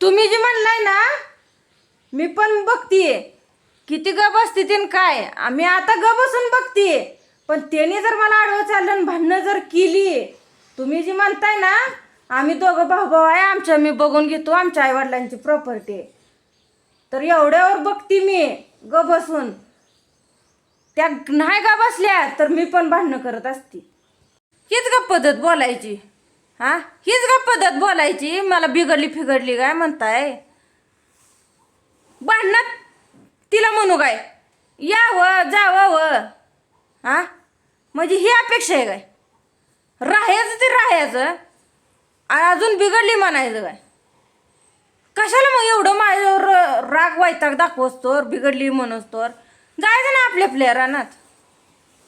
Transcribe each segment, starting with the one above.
तुम्ही जे म्हणलाय ना मी पण बघतीये. किती ग बसते तीन काय. आम्ही आता ग बसून बघतीये. पण त्याने जर मला आडवं चाललं आणि भांडणं जर केली तुम्ही जी म्हणताय ना आम्ही दोघं भाऊ भाऊ आहे आमच्या मी बघून घेतो आमच्या आईवडिलांची प्रॉपर्टी तर एवढ्यावर बघती मी ग बसून त्या नाही गा बसल्या तर मी पण भांडणं करत असते. हीच का पद्धत बोलायची. हा? हीच का पद्धत बोलायची. मला बिघडली फिघडली काय म्हणताय? भांडणात तिला म्हणू काय? यावं जावं. व हा? म्हणजे ही अपेक्षा आहे काय? राहायचं ते राहायचं. अजून बिघडली म्हणायचं काय? कशाला मग एवढं माझ्यावर राग वैताग दाखवस बिघडली म्हणूस तर जायचं ना आपल्या आपल्या रानात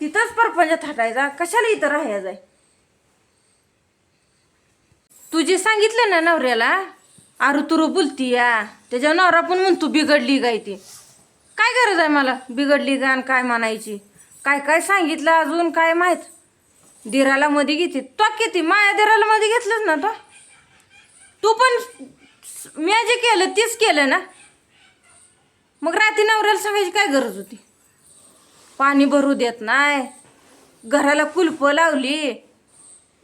तिथंच परपंच थाटायचा. कशाला इथं राहायचं आहे तू जे सांगितलं ना नवऱ्याला आरू तुरू बोलती या. त्याच्या नवरा पण म्हणतो बिघडली गाय ती. काय गरज आहे मला? बिघडली गाण काय म्हणायची? काय काय सांगितलं अजून? काय माहीत? दिराला मध्ये घेते. तो किती? माया दिराला मध्ये घेतलंच ना तो. तू पण मी जे केलं तेच केलं ना? मग रात्री नवऱ्याला सांगायची काय गरज होती? पाणी भरू देत नाही. घराला कुलप लावली.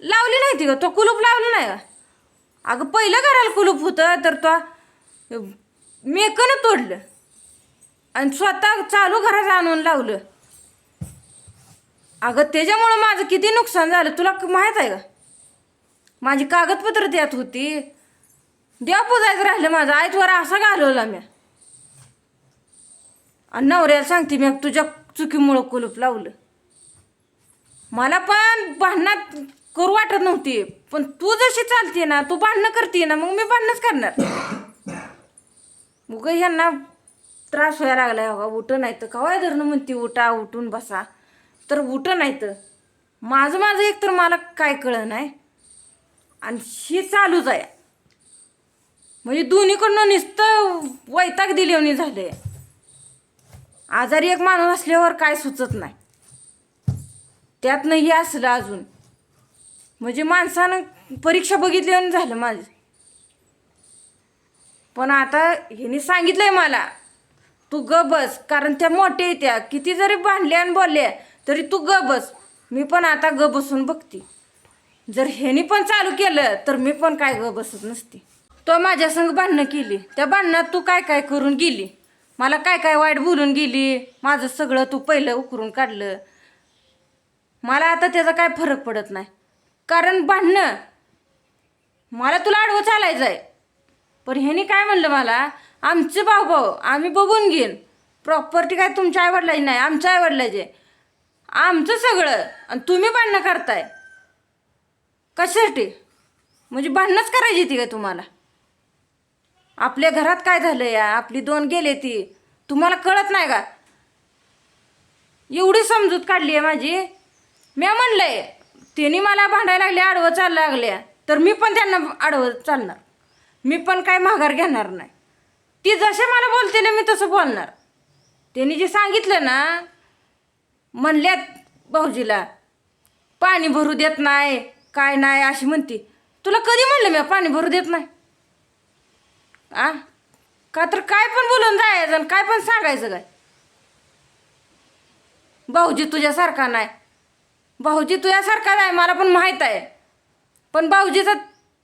लावली नाही ती का तो कुलूप लावलं नाही का अगं पहिलं घराला कुलूप होतं तर तो मेकनं तोडलं. आणि स्वतः चालू घरात आणून लावलं. अगं त्याच्यामुळं माझं किती नुकसान झालं तुला माहीत आहे का? माझी कागदपत्र त्यात होती. देव पुजायचं राहिलं माझं आईतवर असा घालवला मी. आणि नवऱ्याला सांगते मी तुझ्या चुकीमुळं कुलूप लावलं. मला पण भांडणात करू वाटत नव्हती. पण तू जशी चालते ना तू भांडणं करते ना मग मी भांडणंच करणार. मग ह्यांना त्रास व्हायला लागलाय बघा उठं नाही तर कवाय धरणं म्हणते उठा उठून बसा. तर उठं नाही तर माझं माझं एक तर मला काय कळलं नाही आणि हे चालूच आहे. म्हणजे दोन्हीकडनं नुसतं वैताग दिलेवणी झाले आजारी एक माणूस असल्यावर काय सुचत नाही. त्यातनं हे असलं अजून. म्हणजे माणसानं परीक्षा बघितली आणि झालं माझं. पण आता ह्याने सांगितलंय मला तू ग बस कारण त्या मोठ्या त्या किती जरी भांडल्या आणि बोलल्या तरी तू ग बस. मी पण आता ग बसून बघते. जर ह्यानी पण चालू केलं तर मी पण काय ग बसत नसते. तो माझ्या संग भांडणं केली. त्या भांडणात तू काय काय करून गेली? मला काय काय वाईट बोलून गेली? माझं सगळं तू पहिलं उकरून काढलं. मला आता त्याचा काय फरक पडत नाही. कारण भांडणं. मला तुला आडवं चालायचं आहे पण ह्यानी काय म्हणलं मला? आमचं भाऊ भाऊ आम्ही बघून घेईन. प्रॉपर्टी काय तुमच्या आईवडिलाची नाही आमच्या आईवडिलाची. आमचं सगळं. आणि तुम्ही भांडणं करताय. कशासाठी? म्हणजे भांडणंच करायची ती काय तुम्हाला? आपल्या घरात काय झालं या? आपली दोन गेले ती. तुम्हाला कळत नाही का? एवढी समजूत काढली आहे माझी. मी आहे त्यांनी मला भांडायला लागले आडवं चाललं लागल्या तर मी पण त्यांना आडवं चालणार. मी पण काय माघार घेणार नाही. ती जसे मला बोलते ना मी तसं बोलणार. त्यांनी जे सांगितलं ना म्हणल्यात भाऊजीला पाणी भरू देत नाही काय नाही अशी म्हणती. तुला कधी म्हणलं मी पाणी भरू देत नाही? आ? का तर काय पण बोलून जायचं आणि काय पण सांगायचं काय? भाऊजी तुझ्यासारखा नाही. भाऊजी तुझ्यासारखाच आहे मला पण माहीत आहे. पण भाऊजीचा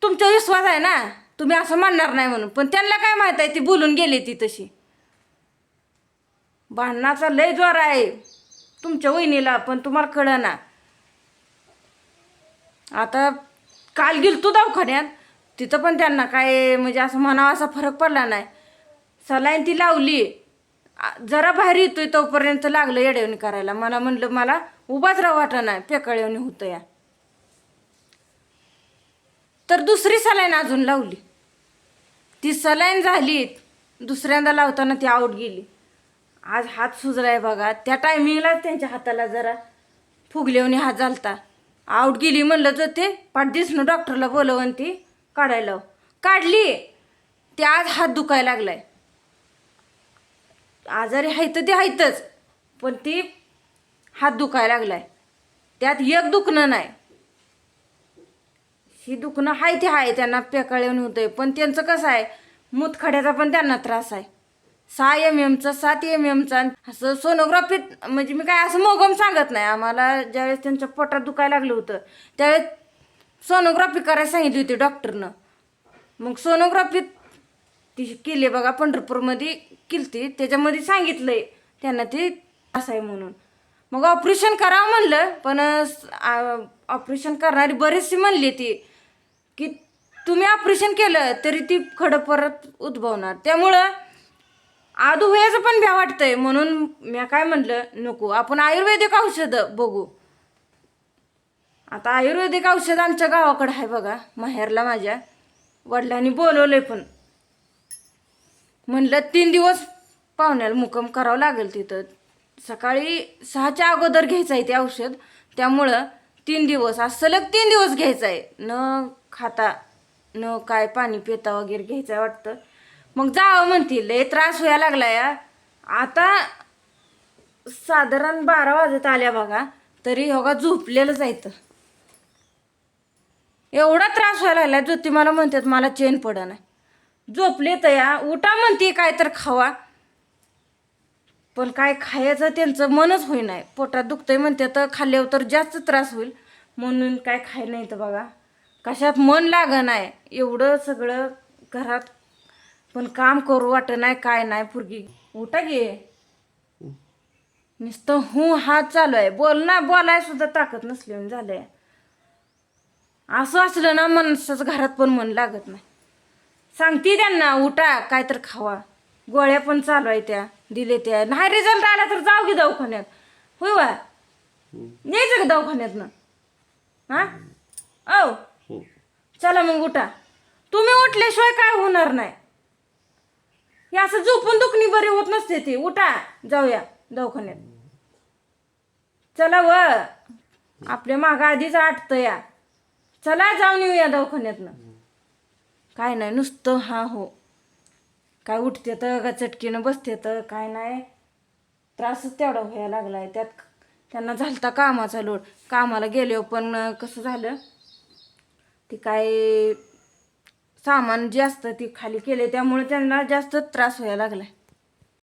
तुमचा विश्वास आहे ना? तुम्ही असं म्हणणार नाही म्हणून. पण त्यांना काय माहीत आहे ती बोलून गेली ती तशी. भांडणाचा लय जोर आहे तुमच्या वहिनीला पण तुम्हाला कळना ना. आता काल गेल तू दवाखान्यात तिथं पण त्यांना काय म्हणजे असं म्हणावं असा फरक पडला नाही. सलाईन ती लावली. जरा बाहेर येतोय तोपर्यंत लागलं येड्यावणी करायला. मला म्हणलं मला उभाच राहा वाटत नाही पेकाळ्यावणी होतं या. तर दुसरी सलाईन अजून लावली. ती सलाईन झाली दुसऱ्यांदा लावताना ती आऊट गेली. आज हात सुजलाय बघा त्या टायमिंगला त्यांच्या हाताला जरा फुगल्यावनी हात झालता. आऊट गेली म्हणलं तर ते पाठदिसनं डॉक्टरला बोलवून ती काढायला. काढली ते आज हात दुखायला लागलाय. आजारी आहे तर ते आहेतच पण ती हात दुखायला लागलाय. त्यात एक दुखणं नाही. ही दुखणं आहे ते आहे त्यांना पेकाळून होतंय. पण त्यांचं कसं आहे मुतखड्याचा पण त्यांना त्रास आहे. सहा एम एमचा सात एम एमचा असं सोनोग्राफीत म्हणजे मी काय असं मोगम सांगत नाही. आम्हाला ज्यावेळेस त्यांच्या पोटात दुखायला लागलं होतं त्यावेळेस सोनोग्राफी करायला सांगितली होती डॉक्टरनं मग सोनोग्राफीत ती केली बघा पंढरपूरमध्ये केलती. त्याच्यामध्ये सांगितलंय त्यांना ते असं आहे म्हणून. मग ऑपरेशन करावं म्हणलं पण ऑपरेशन करणारी बरीचशी म्हणली ती की तुम्ही ऑपरेशन केलं तरी ती खडं परत उद्भवणार. त्यामुळं आदू व्हायचं पण भ्या वाटतंय म्हणून मी काय म्हणलं नको आपण आयुर्वेदिक औषधं बघू. आता आयुर्वेदिक औषध आमच्या गावाकडं आहे बघा माहेरला माझ्या. वडिलांनी बोलवलंय पण. म्हणलं तीन दिवस पाहुण्याला मुक्काम करावं लागेल तिथं. सकाळी सहाच्या अगोदर घ्यायचं आहे ते औषध. त्यामुळं तीन दिवस आज सलग तीन दिवस घ्यायचं आहे. न खाता न काय पाणी पिता वगैरे घ्यायचं आहे वाटतं. मग जावं म्हणतील लय त्रास व्हायला लागला या. आता साधारण बारा वाजत आल्या बघा तरी होगा झोपलेलं जायचं एवढा त्रास व्हायला लागला ज्योती मला म्हणतात मला चेन पडा नाही झोपले तर या. उठा म्हणते काय तर खावा. पण काय खायचं त्यांचं मनच होई नाही पोटात दुखतंय म्हणते तर खाल्ल्यावर तर जास्त त्रास होईल. म्हणून काय खाय नाही तर बघा. कशात मन लाग नाही एवढं सगळं घरात. पण काम करू वाटत नाही काय नाही पुरगी. उठा गे नुसतं हू हात चालू आहे. बोल ना बोलाय सुद्धा ताकद नसली झालंय. असं असलं ना माणसाचं घरात पण मन लागत नाही. सांगते त्यांना उठा काय तर खावा. गोळ्या पण चालू आहे त्या. दिले त्या नाही रिझल्ट आला तर जाऊ की दवाखान्यात. होय वा यायचं का दवाखान्यातनं? हा? औ. चला मग उठा. तुम्ही उठल्याशिवाय काय होणार नाही. हे असं झोपून दुखणी बरी होत नसते ती. उठा. जाऊया दवाखान्यात. चला व. आपल्या मागं आधीच आटतं या. चला जाऊन येऊया दवाखान्यातनं. काय नाही नुसतं हा हो. काय उठते तर का चटकीनं बसते तर काय नाही. त्रासच तेवढा व्हायला लागलाय. त्यात त्यांना झालता कामाचा लोड. कामाला गेले पण कसं झालं? ते काय सामान जे असतं ती खाली केले त्यामुळे त्यांना जास्त त्रास व्हायला लागलाय.